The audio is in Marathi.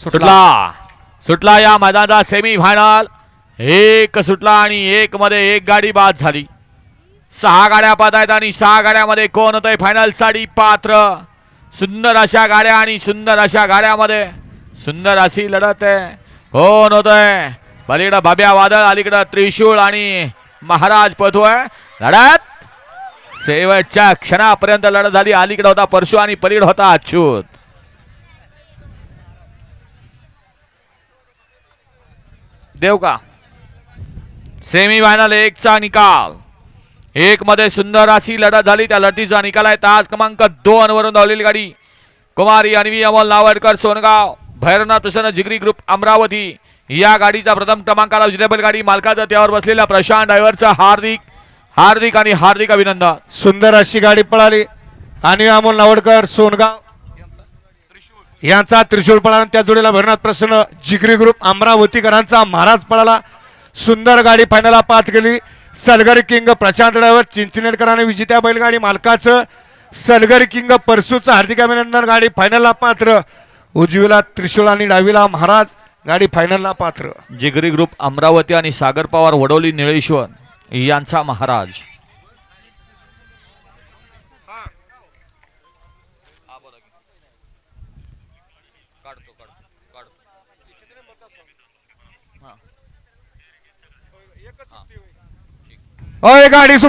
सुटला. सुटला या मैदानाचा सेमी फायनल एक सुटला आणि एक मध्ये एक गाडी बाद झाली. सहा गाड्या पाहत आहेत आणि सहा गाड्यामध्ये कोण होतंय फायनल साडी पात्र. सुंदर अशा गाड्या आणि सुंदर अशा गाड्यामध्ये. सुंदर अशी लढत आहे. कोण होतंय? पलीकडं भाब्या वादळ अलीकडं त्रिशूळ आणि महाराज पथोय लढत. शेवटच्या क्षणापर्यंत लढत झाली. अलीकडे होता परशु आणि पलीकडे होता अच्युत. देव का सेमी फायनल एकचा निकाल. एक मध्ये सुंदर अशी लढत झाली. त्या लढतीचा निकाल आहे. तास क्रमांक दोन वरून धावलेली गाडी. कुमारी अन्वी अमोल नावडकर सोनगाव. भैरवनाथ प्रसन्न जिगरी ग्रुप अमरावती. या गाडीचा प्रथम क्रमांकाला विजेतेबल गाडी. मालकाचा त्यावर बसलेला प्रशांत ड्रायव्हरचा हार्दिक हार्दिक आणि हार्दिक अभिनंदन. सुंदर अशी गाडी पळाली. आणि अमोल नावडकर सोनगाव. यांचा त्रिशूळ पळाला त्या जोडीला भरनाथ प्रसन्न जिगरी ग्रुप अमरावतीकरांचा महाराज पळाला. सुंदर गाडी फायनलला पात गेली. सलगरी किंग प्रशांत ड्रायव्हर चिंचनेरकरांनी विजेत्या बैलगाडी मालकाचं. सलगरी किंग परसूचं हार्दिक अभिनंदन. गाडी फायनलला पात्र. उजवीला त्रिशूळ आणि डावीला महाराज. गाडी फायनलला पात्र. जिगरी ग्रुप अमरावती आणि सागर पवार वडोली निळेश्वर यांचा महाराज. अय गाडी सुट